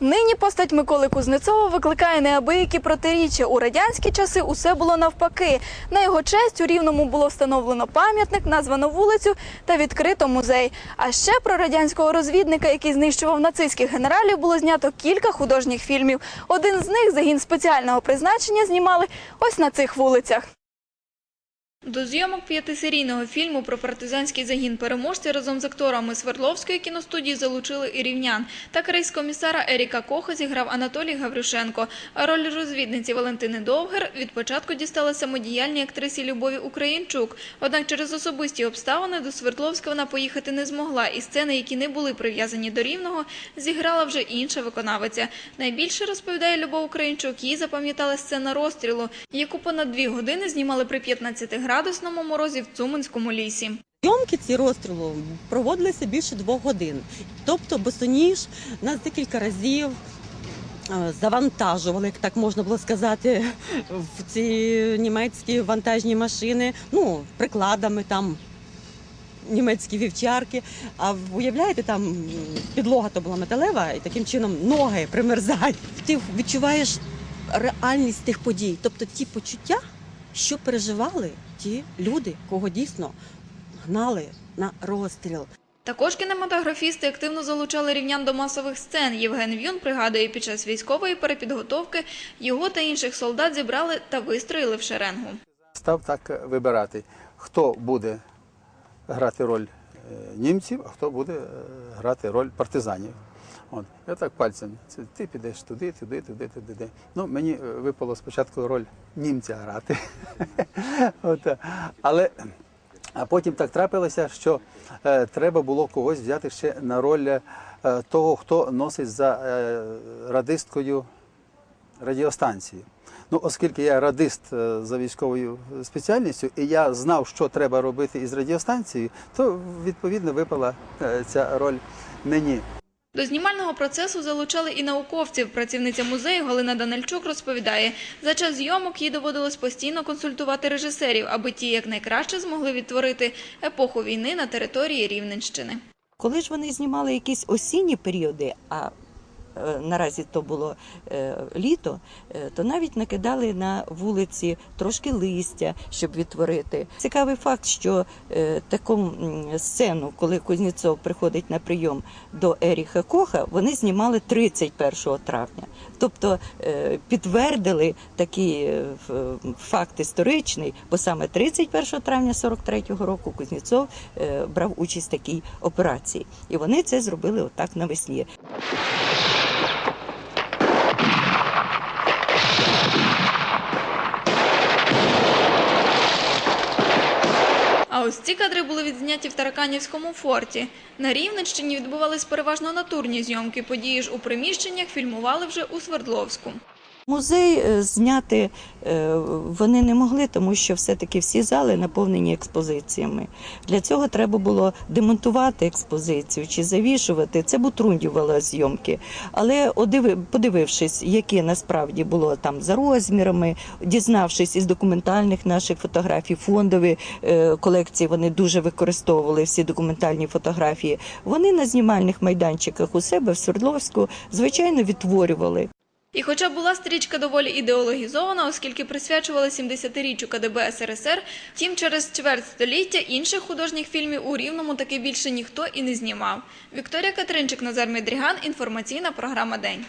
Нині постать Миколи Кузнецова викликає неабиякі протиріччя. У радянські часи усе було навпаки. На його честь у Рівному було встановлено пам'ятник, названо вулицю та відкрито музей. А ще про радянського розвідника, який знищував нацистських генералів, було знято кілька художніх фільмів. Один з них загін спеціального призначення знімали ось на цих вулицях. До зйомок п'ятисерійного фільму про партизанський загін переможці разом з акторами Свердловської кіностудії залучили і рівнян. Так рейс-комісара Еріка Коха зіграв Анатолій Гаврюшенко. А роль розвідниці Валентини Довгер від початку дістала самодіяльній актрисі Любові Українчук. Однак через особисті обставини до Свердловська вона поїхати не змогла, і сцени, які не були прив'язані до рівного, зіграла вже інша виконавиця. Найбільше розповідає Любов Українчук, їй запам'ятала сцена розстрілу, яку понад дві години знімали при 15-градусному морозі в Цуманському лісі. Зйомки ці розстрілу проводилися більше двох годин. Тобто босоніж нас декілька разів е, завантажували, як так можна було сказати, в ці німецькі вантажні машини, ну, прикладами там. Німецькі вівчарки. А уявляєте, там підлога то була металева, і таким чином ноги примерзають. Ти відчуваєш реальність тих подій, тобто ті почуття, що переживали ті люди, кого дійсно гнали на розстріл. Також кінематографісти активно залучали рівнян до масових сцен. Євген Вюн пригадує, під час військової перепідготовки його та інших солдат зібрали та вистроїли в шеренгу. Став так вибирати, хто буде грати роль німців, а хто буде е, грати роль партизанів. От. Я так пальцем, це ти підеш туди, туди, туди, туди. Ну, мені е, випало спочатку роль німця грати. От. е, Але а потім так трапилося, що е, треба було когось взяти ще на роль е, того, хто носить за е, радисткою радіостанції. Ну, оскільки я радист е, за військовою спеціальністю, і я знав, що треба робити із радіостанцією, то відповідно випала е, ця роль мені. До знімального процесу залучали і науковців. Працівниця музею Галина Данильчук розповідає, за час зйомок їй доводилось постійно консультувати режисерів, аби ті якнайкраще змогли відтворити епоху війни на території Рівненщини. Коли ж вони знімали якісь осінні періоди, а наразі то було е, літо, е, то навіть накидали на вулиці трошки листя, щоб відтворити. Цікавий факт, що е, таку сцену, коли Кузнєцов приходить на прийом до Еріха Коха, вони знімали 31 травня. Тобто е, підтвердили такий е, факт історичний, бо саме 31 травня 43-го року Кузнєцов е, брав участь в такій операції. І вони це зробили отак навесні. Ось ці кадри були відзняті в Тараканівському форті. На Рівненщині відбувались переважно натурні зйомки. Події ж у приміщеннях фільмували вже у Свердловську. Музей е, зняти е, вони не могли, тому що все-таки всі зали наповнені експозиціями. Для цього треба було демонтувати експозицію чи завішувати. Це бутрунювало зйомки. Але подивившись, яке насправді було там за розмірами, дізнавшись із документальних наших фотографій, фондові е, колекції вони дуже використовували всі документальні фотографії. Вони на знімальних майданчиках у себе в Свердловську звичайно відтворювали. І хоча була стрічка доволі ідеологізована, оскільки присвячувала 70-річчю КДБ СРСР, втім через чверть століття інших художніх фільмів у Рівному таки більше ніхто і не знімав. Вікторія Катринчик, Назар Медріган, інформаційна програма «День».